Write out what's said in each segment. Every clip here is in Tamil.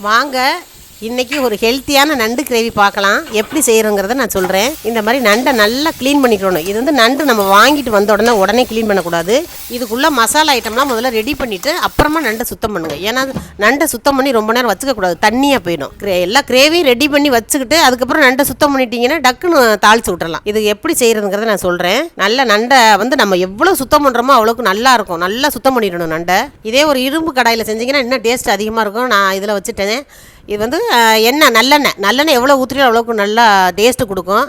வாங்க. இன்றைக்கி ஒரு ஹெல்த்தியான நண்டு கிரேவி பார்க்கலாம். எப்படி செய்கிறோங்கிறத நான் சொல்கிறேன் இந்த மாதிரி நண்டை நல்லா க்ளீன் பண்ணிக்கணும் இது வந்து நண்டு நம்ம வாங்கிட்டு வந்த உடனே உடனே க்ளீன் பண்ணக்கூடாது. இதுக்குள்ளே மசாலா ஐட்டம்லாம் முதல்ல ரெடி பண்ணிவிட்டு அப்புறமா நண்டை சுத்தம் பண்ணுங்க. ஏன்னா நண்டை சுத்தம் பண்ணி ரொம்ப நேரம் வச்சுக்கக்கூடாது. தண்ணியாக போயிடும். கிரே எல்லா கிரேவியும் ரெடி பண்ணி வச்சுக்கிட்டு அதுக்கப்புறம் நண்டை சுத்தம் பண்ணிட்டீங்கன்னா டக்குன்னு தாளிச்சு விட்டுறலாம். இது எப்படி செய்கிறதுங்கிறத நான் சொல்கிறேன் நல்ல நண்டை வந்து நம்ம எவ்வளோ சுத்தம் பண்ணுறோமோ அவ்வளோக்கு நல்லா இருக்கும். நல்லா சுத்தம் பண்ணிடணும் நண்டை. இதே ஒரு இரும்பு கடாயில் செஞ்சிங்கன்னா இன்னும் டேஸ்ட் அதிகமாக இருக்கும். நான் இதில் வச்சுட்டேன். இது வந்து எண்ணெய் நல்லெண்ணெய். நல்லெண்ணெய் எவ்வளோ ஊற்றுறோ அவ்வளோக்கு நல்லா டேஸ்ட்டு கொடுக்கும்.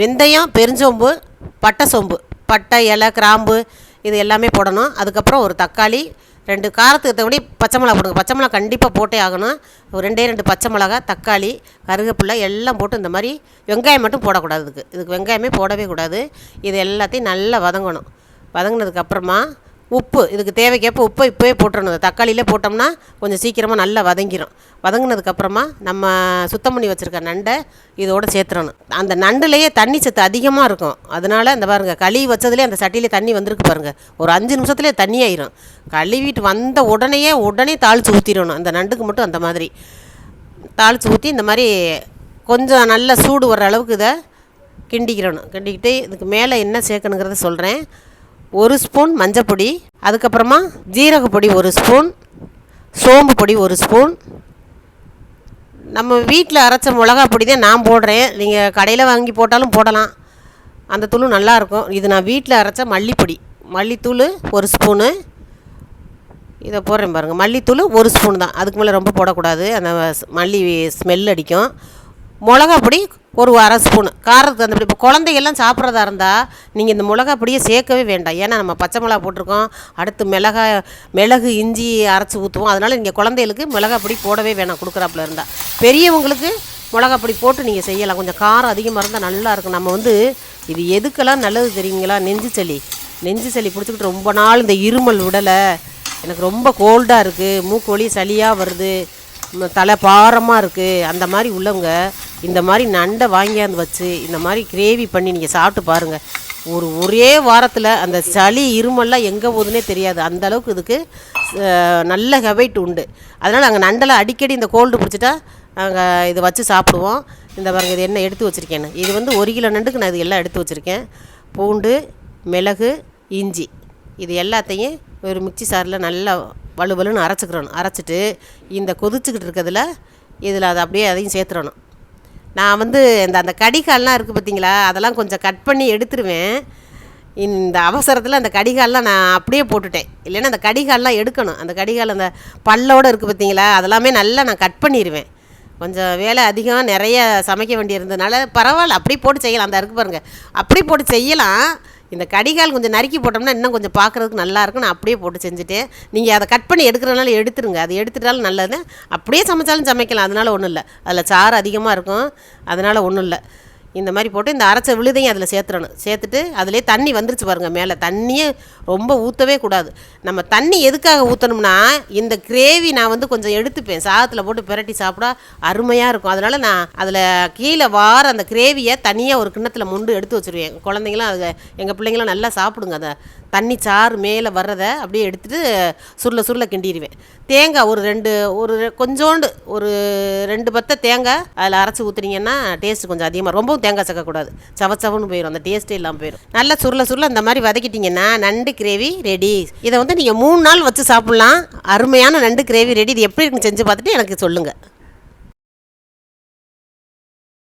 வெந்தயம் பெருஞ்சோம்பு பட்டை சோம்பு. பட்டை இலை கிராம்பு இது எல்லாமே போடணும். அதுக்கப்புறம் ஒரு தக்காளி ரெண்டு காரத்துக்கு தகுதி பச்சை மிளகா போடுங்க பச்சை மிளகா கண்டிப்பாக போட்டே ஆகணும். ஒரு ரெண்டே ரெண்டு பச்சை மிளகா தக்காளி கருவேப்பிலை எல்லாம் போட்டு இந்த மாதிரி வெங்காயம் மட்டும் போடக்கூடாது இதுக்கு. இதுக்கு வெங்காயமே போடவே கூடாது. இது எல்லாத்தையும் நல்லா வதங்கணும். வதங்கினதுக்கப்புறமா உப்பு இதுக்கு தேவைக்கேற்ப உப்பை இப்போயே போட்டுடணும் இந்த தக்காளியிலே போட்டோம்னா கொஞ்சம் சீக்கிரமாக நல்லா வதங்கிடும் வதங்கினதுக்கப்புறமா நம்ம சுத்தம் பண்ணி வச்சுருக்க நண்டை இதோடு சேர்த்துறணும். அந்த நண்டுலேயே தண்ணி சத்து அதிகமாக இருக்கும். அதனால் இந்த பாருங்கள் கழுவி வச்சதுலேயே அந்த சட்டியிலே தண்ணி வந்திருக்கு பாருங்கள் ஒரு அஞ்சு நிமிஷத்துலேயே தண்ணி ஆயிரும் கழுவிட்டு வந்த உடனேயே உடனே தாளித்து ஊற்றிடணும் அந்த நண்டுக்கு மட்டும் அந்த மாதிரி. தாளித்து ஊற்றி இந்த மாதிரி கொஞ்சம் நல்ல சூடு வர்ற அளவுக்கு இதை கிண்டிக்கிறணும். கிண்டிக்கிட்டு இதுக்கு மேலே என்ன சேர்க்கணுங்கிறத சொல்கிறேன் ஒரு ஸ்பூன் மஞ்சப்பொடி அதுக்கப்புறமா ஜீரகப்பொடி ஒரு ஸ்பூன் சோம்பு பொடி ஒரு ஸ்பூன். நம்ம வீட்டில் அரைச்ச மிளகா பொடி தான் நான் போடுறேன். நீங்கள் கடையில் வாங்கி போட்டாலும் போடலாம். அந்த தூளும் நல்லாயிருக்கும் இது நான் வீட்டில் அரைச்ச மல்லிப்பொடி. மல்லித்தூள் ஒரு ஸ்பூனு. இதை போடுறேன் பாருங்கள் மல்லித்தூள் ஒரு ஸ்பூன் தான். அதுக்கு மேலே ரொம்ப போடக்கூடாது. அந்த மல்லி ஸ்மெல் அடிக்கும். மிளகா பொடி ஒரு அரை ஸ்பூனு. காரத்துக்கு அந்த இப்போ குழந்தைகள்லாம் சாப்பிட்றதா இருந்தால் நீங்கள் இந்த மிளகா பொடியை சேர்க்கவே வேண்டாம். ஏன்னா நம்ம பச்சை மிளகா போட்டிருக்கோம். அடுத்து மிளகா மிளகு இஞ்சி அரைச்சி ஊற்றுவோம் அதனால் நீங்கள் குழந்தைகளுக்கு மிளகா பொடி போடவே வேணாம் கொடுக்குறாப்புல இருந்தால் பெரியவங்களுக்கு மிளகா பொடி போட்டு நீங்கள் செய்யலாம். கொஞ்சம் காரம் அதிகமாக இருந்தால் நல்லா இருக்கும். நம்ம வந்து இது எதுக்கெல்லாம் நல்லது தெரியுங்களா? நெஞ்சு சளி. நெஞ்சு சளி பிடிச்சிக்கிட்டு ரொம்ப நாள் இந்த இருமல் விடலை எனக்கு ரொம்ப கோல்டாக இருக்குது மூக்கு வலி சளியாக வருது. தலை பாரமாக இருக்குது அந்த மாதிரி உள்ளவங்க இந்த மாதிரி நண்டை வாங்கியாந்து வச்சு இந்த மாதிரி கிரேவி பண்ணி நீங்கள் சாப்பிட்டு பாருங்கள் ஒரு ஒரே வாரத்தில் அந்த சளி இருமல்லாம் எங்கே போகுதுன்னே தெரியாது. அந்த அளவுக்கு இதுக்கு நல்ல ஹெவைட் உண்டு. அதனால் நாங்கள் நண்டெல்லாம் அடிக்கடி இந்த கோல்டு பிடிச்சிட்டா நாங்கள் இதை வச்சு சாப்பிடுவோம். இந்த பாருங்கள் இது என்ன எடுத்து வச்சுருக்கேன்னு. இது வந்து ஒரு கிலோ நண்டுக்கு நான் இது எல்லாம் எடுத்து வச்சுருக்கேன். பூண்டு மிளகு இஞ்சி. இது எல்லாத்தையும் ஒரு மிக்சி சாரில் நல்லா வலுவலுன்னு அரைச்சிக்கிறணும். அரைச்சிட்டு இந்த கொதிச்சுக்கிட்டு இருக்கிறதுல இதில் அதை அப்படியே அதையும் சேர்த்துறணும். நான் வந்து இந்த அந்த கடிகால்லாம் இருக்குது பார்த்தீங்களா அதெல்லாம் கொஞ்சம் கட் பண்ணி எடுத்துருவேன். இந்த அவசரத்தில் அந்த கடிகால்லாம் நான் அப்படியே போட்டுட்டேன். இல்லைன்னா அந்த கடிகால்லாம் எடுக்கணும். அந்த கடிகால் அந்த பல்லோடு இருக்குது பார்த்தீங்களா அதெல்லாமே நல்லா நான் கட் பண்ணிடுவேன் கொஞ்சம் வேலை அதிகம் நிறைய சமைக்க வேண்டியிருந்ததுனால பரவாயில்ல அப்படி போட்டு செய்யலாம். அந்த இருக்கு பாருங்கள் அப்படி போட்டு செய்யலாம். இந்த கடிகால் கொஞ்சம் நறுக்கி போட்டோம்னா இன்னும் கொஞ்சம் பார்க்குறதுக்கு நல்லாயிருக்கும் நான் அப்படியே போட்டு செஞ்சுட்டேன் நீங்கள் அதை கட் பண்ணி எடுக்கிறனால எடுத்துருங்க. அது எடுத்துட்டாலும் நல்லது. அப்படியே சமைச்சாலும் சமைக்கலாம். அதனால் ஒன்றும் இல்லை. அதில் சாறு அதிகமாக இருக்கும். அதனால் ஒன்றும் இல்லை. இந்த மாதிரி போட்டு இந்த அரைச்ச விழுதையும் அதில் சேர்த்துறணும் சேர்த்துட்டு அதிலே தண்ணி வந்துருச்சு பாருங்கள் மேலே. தண்ணியே ரொம்ப ஊற்றவே கூடாது. நம்ம தண்ணி எதுக்காக ஊற்றணும்னா இந்த கிரேவி நான் வந்து கொஞ்சம் எடுத்துப்பேன். சாதத்தில் போட்டு பிரட்டி சாப்பிடா அருமையாக இருக்கும். அதனால் நான் அதில் கீழே வார அந்த கிரேவியை தனியாக ஒரு கிண்ணத்தில் முண்டு எடுத்து வச்சுருவேன். குழந்தைங்களாம் அதை எங்கள் பிள்ளைங்களாம் நல்லா சாப்பிடுங்க அதை. தண்ணி சாறு மேலே வர்றதை அப்படியே எடுத்துட்டு சுருள சுருள கிண்டிடுவேன் தேங்காய் ஒரு ரெண்டு ஒரு கொஞ்சோண்டு ஒரு ரெண்டு பத்தை தேங்காய் அதில் அரைச்சி ஊற்றுனீங்கன்னா டேஸ்ட் கொஞ்சம் அதிகமாக ரொம்பவும் தேங்காய் சேர்க்கக்கூடாது. சவச்சவன்னு போயிடும் அந்த டேஸ்ட்டே இல்லாமல் போயிடும் நல்லா சுருள சுருள இந்த மாதிரி வதக்கிட்டிங்கன்னா நண்டு கிரேவி ரெடி இதை வந்து நீங்கள் மூணு நாள் வச்சு சாப்பிட்லாம். அருமையான நண்டு கிரேவி ரெடி இது எப்படி இருக்குன்னு செஞ்சு பார்த்துட்டு எனக்கு சொல்லுங்கள்